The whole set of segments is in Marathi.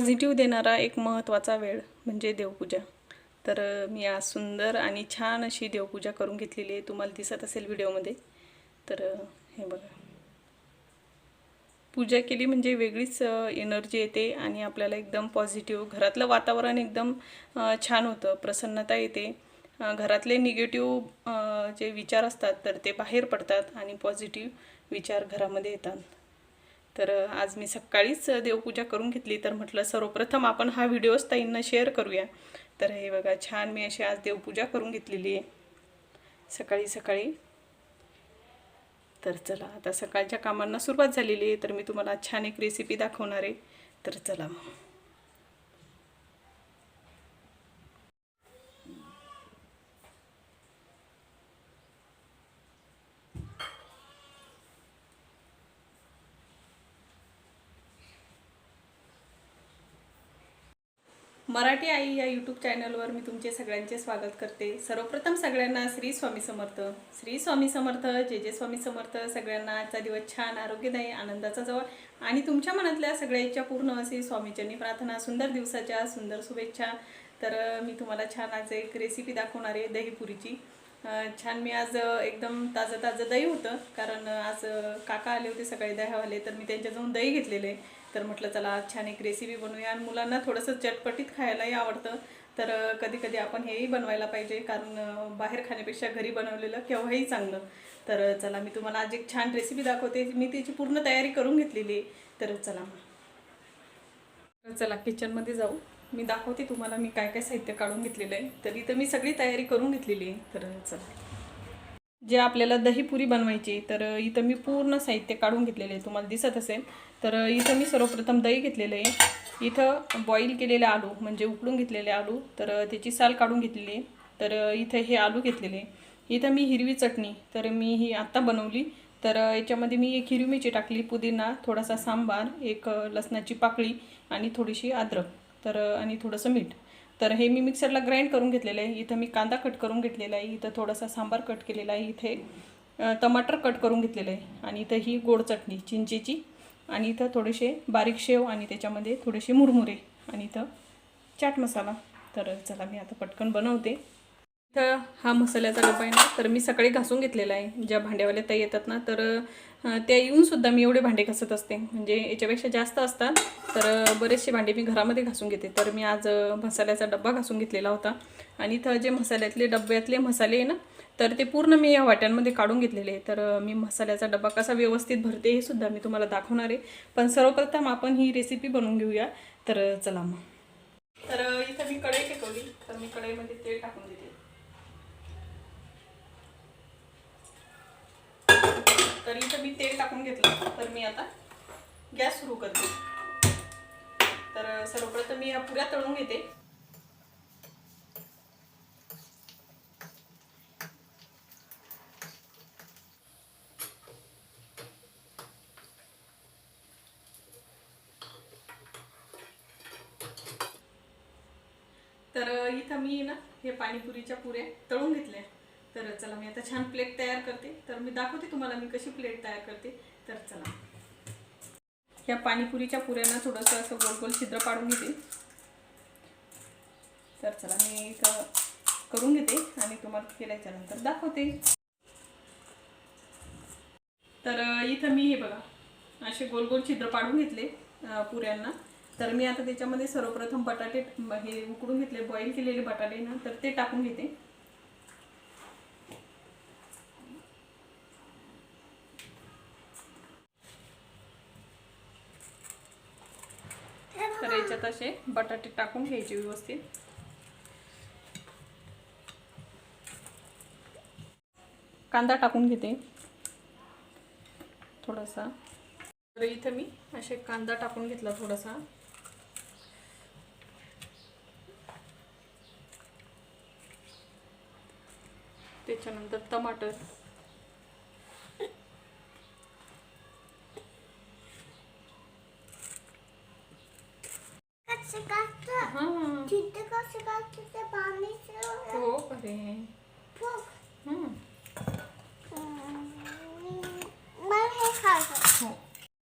पॉझिटिव्ह देणारा एक महत्त्वाचा वेळ म्हणजे देवपूजा. तर मी आज सुंदर आणि छान अशी देवपूजा करून घेतलेली आहे. तुम्हाला दिसत असेल व्हिडिओमध्ये. तर हे बघा. पूजा केली म्हणजे वेगळीच एनर्जी येते आणि आपल्याला एकदम पॉझिटिव्ह घरातलं वातावरण एकदम छान होतं प्रसन्नता येते. घरातले निगेटिव्ह जे विचार असतात तर ते बाहेर पडतात आणि पॉझिटिव्ह विचार घरामध्ये येतात. तर आज मी सकाळीच देवपूजा करून घेतली. तर म्हटलं सर्वप्रथम आपण हा व्हिडिओच ताईंना शेअर करूया. तर हे बघा छान मी अशी आज देवपूजा करून घेतलेली आहे. सकाळी सकाळी. तर चला आता सकाळच्या कामांना सुरुवात झालेली आहे. तर मी तुम्हाला छान एक रेसिपी दाखवणार आहे. तर चला मग. मराठी आई या यूट्यूब चॅनलवर मी तुमचे सगळ्यांचे स्वागत करते. सर्वप्रथम सगळ्यांना श्री स्वामी समर्थ. श्री स्वामी समर्थ जे जे स्वामी समर्थ. सगळ्यांना आजचा दिवस छान आरोग्यदायी आनंदाचा जवळ. आणि तुमच्या मनातल्या सगळ्या इच्छा पूर्ण असे स्वामीचरणी प्रार्थना सुंदर दिवसाच्या सुंदर शुभेच्छा. तर मी तुम्हाला छान आज एक रेसिपी दाखवणार आहे दहीपुरीची. छान मी आज एकदम ताजं ताजं दही होतं. कारण आज काका आले होते सकाळी दह्यावाले तर मी त्यांच्याजवळून दही घेतलेलं आहे. तर म्हटलं चला आज छान एक रेसिपी बनवूया. आणि मुलांना थोडंसं चटपटीत खायलाही आवडतं. तर कधी कधी आपण हेही बनवायला पाहिजे कारण बाहेर खाण्यापेक्षा घरी बनवलेलं केव्हाही चांगलं. तर चला मी तुम्हाला आज एक छान रेसिपी दाखवते. मी त्याची पूर्ण तयारी करून घेतलेली आहे. तर चला मग. तर चला किचनमध्ये जाऊ. मी दाखवते तुम्हाला मी काय काय साहित्य काढून घेतलेलं आहे. तर इथं मी सगळी तयारी करून घेतलेली आहे. तर चला. जे आपल्याला दहीपुरी बनवायची तर इथं मी पूर्ण साहित्य काढून घेतलेले आहे तुम्हाला दिसत असेल. तर इथं मी सर्वप्रथम दही घेतलेलं आहे. इथं बॉईल केलेले आलू म्हणजे उकडून घेतलेले आलू तर त्याची साल काढून घेतलेली आहे. तर इथं हे आलू घेतलेले इथं मी हिरवी चटणी तर मी ही आत्ता बनवली. तर याच्यामध्ये मी एक हिरवी मिरची टाकली पुदिना थोडासा सांबार एक लसणाची पाकळी आणि थोडीशी अद्रक तर आणि थोडंसं मीठ. तर हे मी मिक्सरला ग्राइंड करून घेतलेलं आहे. इथं मी कांदा कट करून घेतलेला आहे. इथं थोडासा सांबार कट केलेला आहे. इथे टमाटर कट करून घेतलेलं आहे. आणि इथं ही गोड चटणी चिंचेची. आणि इथं थोडेसे बारीक शेव आणि त्याच्यामध्ये थोडेसे मुरमुरे आणि इथं चाट मसाला. तर चला मी आता पटकन बनवते. इथं हा मसाल्याचा डबा आहे ना तर मी सकाळी घासून घेतलेला आहे. ज्या भांड्यावाल्या त्या येतात ना तर त्या येऊनसुद्धा मी एवढे भांडे घासत असते. म्हणजे याच्यापेक्षा जास्त असतात. तर बरेचसे भांडे मी घरामध्ये घासून घेते. तर मी आज मसाल्याचा डब्बा घासून घेतलेला होता. आणि इथं जे मसाल्यातले डब्यातले मसाले आहे ना तर ते पूर्ण मी या वाट्यांमध्ये काढून घेतलेले आहे. तर मी मसाल्याचा डब्बा कसा व्यवस्थित भरते हे सुद्धा मी तुम्हाला दाखवणार आहे. पण सर्वप्रथम आपण ही रेसिपी बनवून घेऊया. तर चला मग. तर इथं मी कढई टेकवली तर मी कढईमध्ये तेल टाकून देते तर इथं मी तेल टाकून घेतलं. तर मी आता गॅस सुरू करते. तर सर्वप्रथम मी या पुऱ्या तळून घेते. तर इथं मी ना हे पाणीपुरीच्या पुऱ्या तळून घेतल्या. तर चला मी आता छान प्लेट तयार करते. तर मी दाखवते तुम्हाला मी कशी प्लेट तयार करते. तर चला. या पाणीपुरीच्या पुऱ्यांना थोडंसं असं गोल गोल छिद्र पाडून घेते. तर चला मी इथं करून घेते आणि तुम्हाला केल्याच्यानंतर दाखवते. तर इथं मी हे बघा असे गोल गोल छिद्र पाडून घेतले पुऱ्यांना. तर मी आता त्याच्यामध्ये सर्वप्रथम बटाटे हे उकडून घेतले बॉईल केलेले बटाटे ना तर ते टाकून घेते तर याच्यात असे बटाटे टाकून घ्यायचे व्यवस्थित. कांदा टाकून घेते. थोडासा. तर इथं मी असे कांदा टाकून घेतला थोडासा. त्याच्यानंतर टमाटर.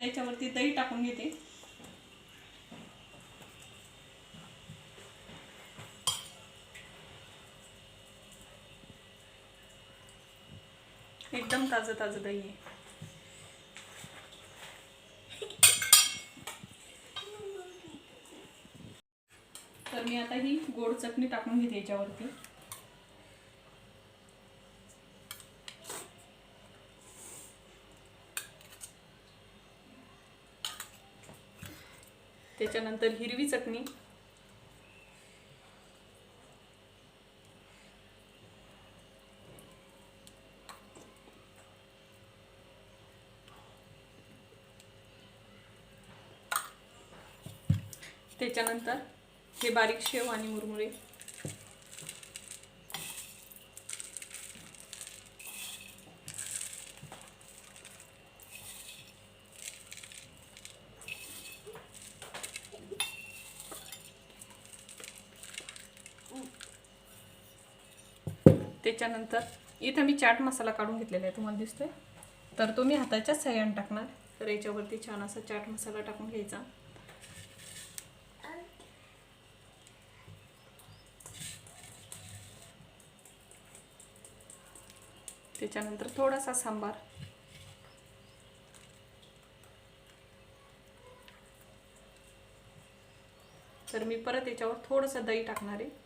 त्याच्यावरती दही टाकून घेते. एकदम ताजं ताजं दही आहे. तर मी आता ही गोड चटणी टाकून घेते याच्यावरती. त्याच्यानंतर हिरवी चटणी. त्याच्यानंतर हे बारीक शेव आणि मुरमुरे. त्याच्यानंतर इथं मी चाट मसाला काढून घेतलेला आहे तुम्हाला दिसतोय. तर तो मी हाताच्याच सह्यान टाकणार. तर याच्यावरती छान असा चाट मसाला टाकून घ्यायचा. त्याच्यानंतर थोडासा सांबार. तर मी परत याच्यावर थोडंसं दही टाकणार आहे.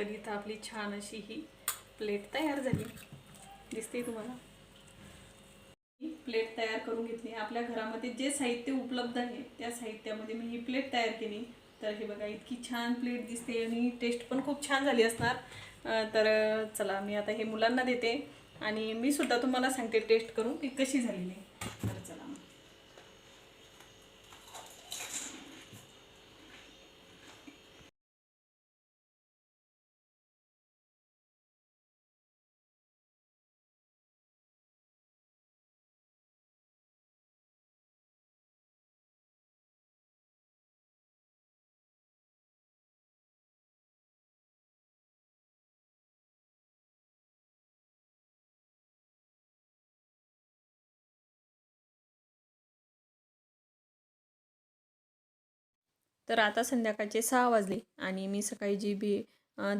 तर इथं आपली छान अशी ही प्लेट तयार झाली. दिसते तुम्हाला? ही प्लेट तयार करून घेतली. आपल्या घरामध्ये जे साहित्य उपलब्ध आहे त्या साहित्यामध्ये मी ही प्लेट तयार केली. तर हे बघा इतकी छान प्लेट दिसते आणि टेस्ट पण खूप छान झाली असणार. तर चला मी आता हे मुलांना देते आणि मी सुद्धा तुम्हाला सांगते टेस्ट करून की कशी झालेली आहे. तर आता संध्याकाळचे सहा वाजले आणि मी सकाळी जी बी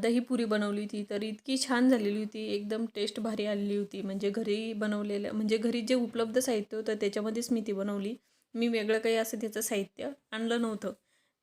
दहीपुरी बनवली होती तर इतकी छान झालेली होती. एकदम टेस्ट भारी आलेली होती. म्हणजे घरी बनवलेलं म्हणजे घरी जे उपलब्ध साहित्य होतं त्याच्यामध्येच मी ती बनवली. मी वेगळं काही असं त्याचं साहित्य आणलं नव्हतं.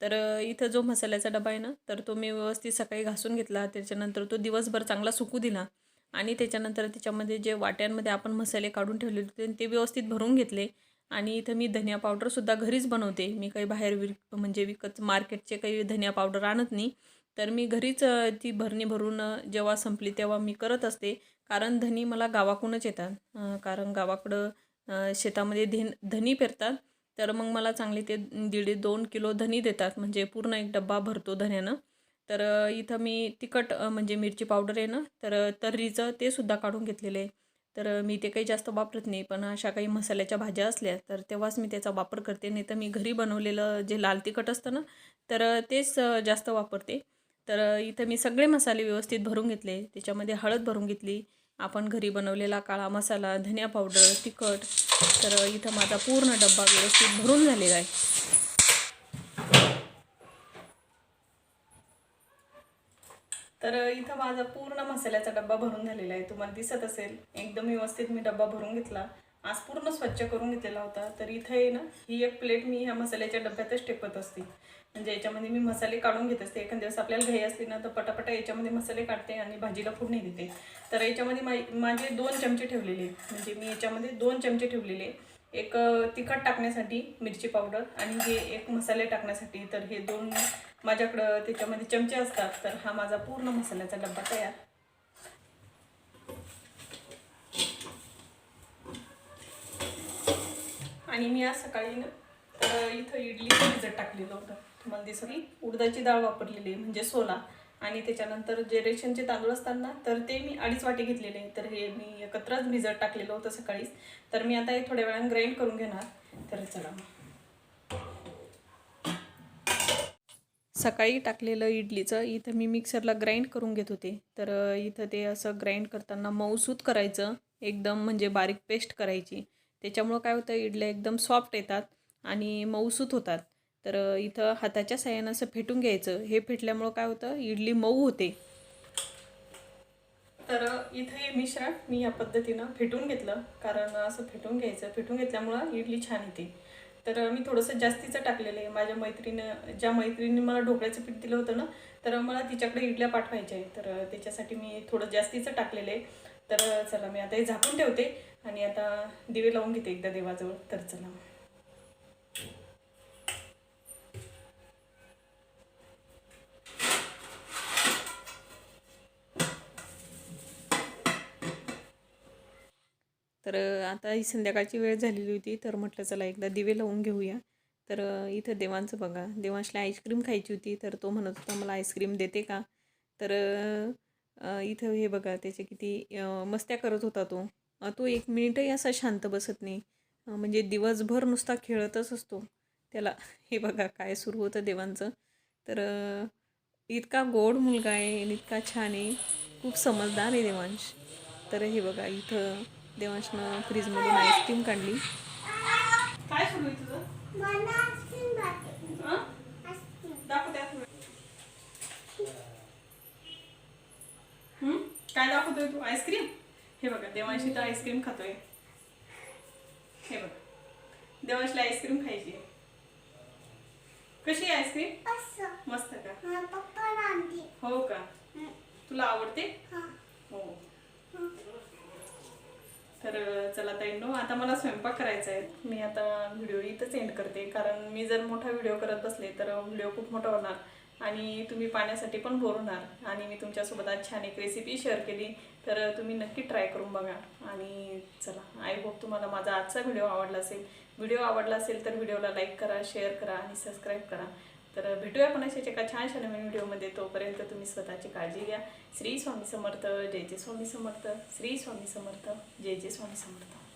तर इथं जो मसाल्याचा डबा आहे ना तर तो मी व्यवस्थित सकाळी घासून घेतला. त्याच्यानंतर तो दिवसभर चांगला सुकू दिला. आणि त्याच्यानंतर त्याच्यामध्ये जे वाट्यांमध्ये आपण मसाले काढून ठेवलेले होते ते व्यवस्थित भरून घेतले. आणि इथं मी धनिया पावडरसुद्धा घरीच बनवते. मी काही बाहेर विक म्हणजे विकत मार्केटचे काही धनिया पावडर आणत नाही. तर मी घरीच ती भरणी भरून जेव्हा संपली तेव्हा मी करत असते. कारण धनी मला गावाकडूनच येतात. कारण गावाकडं शेतामध्ये धेन धनी पेरतात. तर मग मला चांगले ते दीड दोन किलो धनी देतात. म्हणजे पूर्ण एक डब्बा भरतो धन्यानं. तर इथं मी तिखट म्हणजे मिरची पावडर आहे ना तर तर्रीचं ते सुद्धा काढून घेतलेलं आहे. तर मी ते काही जास्त वापरत नाही. पण अशा काही मसाल्याच्या भाज्या असल्या तर तेव्हाच मी त्याचा वापर करते. नाही तर मी घरी बनवलेलं जे लाल तिखट असतं ना तर तेच जास्त वापरते. तर इथं मी सगळे मसाले व्यवस्थित भरून घेतले. त्याच्यामध्ये हळद भरून घेतली. आपण घरी बनवलेला काळा मसाला धनिया पावडर तिखट तर इथं माझा पूर्ण डब्बा व्यवस्थित भरून झालेला आहे. तर इथं माझा पूर्ण मसाल्याचा डब्बा भरून झालेला आहे. तुम्हाला दिसत असेल एकदम व्यवस्थित मी डब्बा भरून घेतला. आज पूर्ण स्वच्छ करून घेतलेला होता. तर इथं आहे ना ही एक प्लेट मी ह्या मसाल्याच्या डब्यातच टेपत असते. म्हणजे याच्यामध्ये मी मसाले काढून घेत असते. एखाद्या दिवस आपल्याला घाई असली ना तर पटापटा याच्यामध्ये मसाले काढते आणि भाजीला फोडणी देते. तर याच्यामध्ये मा माझे दोन चमचे ठेवलेले म्हणजे मी याच्यामध्ये दोन चमचे ठेवलेले एक तिखट टाकण्यासाठी मिरची पावडर आणि हे एक मसाले टाकण्यासाठी. तर हे दोन माझ्याकडं त्याच्यामध्ये चमचे असतात तर हा माझा पूर्ण मसाल्याचा डब्बा तयार. आणि मी आज सकाळी ना तर इथं इडली भिजत टाकलेलं होतं. तुम्हाला दिसली उडदाची डाळ वापरलेली म्हणजे सोला. आणि त्याच्यानंतर जे रेशनचे तांदूळ असतात ना तर ते मी अडीच वाटी घेतलेले. तर हे मी एकत्रच भिजत टाकलेलं होतं सकाळीच. तर मी आता हे थोड्या वेळानं ग्राइंड करून घेणार. तर चला सकाळी टाकलेलं इडलीचं इथं मी मिक्सरला ग्राइंड करून घेत होते. तर इथं ते असं ग्राइंड करताना मऊसूत करायचं. एकदम म्हणजे बारीक पेस्ट करायची. त्याच्यामुळं काय होतं इडल्या एकदम सॉफ्ट येतात आणि मऊसूत होतात. तर इथं हाताच्या साह्यानं असं फेटून घ्यायचं. हे फेटल्यामुळं काय होतं? इडली मऊ होते. तर इथं हे मिश्रण मी या पद्धतीनं फेटून घेतलं. कारण असं फेटून घ्यायचं. फेटून घेतल्यामुळं इडली छान येते. तर मी थोडंसं जास्तीचं टाकलेलं आहे. माझ्या मैत्रिणीनं ज्या मैत्रिणीने मला ढोकळ्याचं पीठ दिलं होतं ना तर मला तिच्याकडे इडल्या पाठवायच्या आहे तर त्याच्यासाठी मी थोडं जास्तीचं टाकलेलं आहे. तर चला मी आता हे झाकून ठेवते. आणि आता दिवे लावून घेते एकदा देवाजवळ. तर चला. तर आता ही संध्याकाळची वेळ झालेली होती तर म्हटलं चला एकदा दिवे लावून घेऊया. तर इथं देवांचं बघा देवांशला आईस्क्रीम खायची होती तर तो म्हणत होता मला आईस्क्रीम देते का? तर इथं हे बघा त्याचे किती मस्त्या करत होता तो. तो एक मिनिटही असा शांत बसत नाही. म्हणजे दिवसभर नुसता खेळतच असतो. त्याला हे बघा काय सुरू होतं देवांचं. तर इतका गोड मुलगा आहे आणि इतका छान आहे. खूप समजदार आहे देवांश. तर हे बघा इथं देवांशनं फ्रीजमधून आईस्क्रीम काढली काय सुरू आहे तुझं. हं? हं? काय दाखवतोय तू आईस्क्रीम हे बघा देवांशी तर आईस्क्रीम खातोय हे बघा देवांशला आईस्क्रीम खायची. कशी आईस्क्रीम असं. मस्त का मला पप्पा आणली. हो का. तुला आवडते हा. तर चला ताईंनो आता मला स्वयंपाक करायचा आहे. मी आता व्हिडिओ इथंच एंड करते. कारण मी जर मोठा व्हिडिओ करत बसले तर व्हिडिओ खूप मोठा होणार. आणि तुम्ही पाण्यासाठी पण बोर होणार. आणि मी तुमच्यासोबत आज छान एक रेसिपी शेअर केली. तर तुम्ही नक्की ट्राय करून बघा. आणि चला आय होप तुम्हाला माझा आजचा व्हिडिओ आवडला असेल. व्हिडिओ आवडला असेल तर व्हिडिओला लाईक करा शेअर करा आणि सबस्क्राईब करा. तर भेटूया पण अशाच एका छानशा नवीन व्हिडिओमध्ये. तोपर्यंत तुम्ही स्वतःची काळजी घ्या. श्री स्वामी समर्थ जय जय स्वामी समर्थ श्री स्वामी समर्थ जय जय स्वामी समर्थ.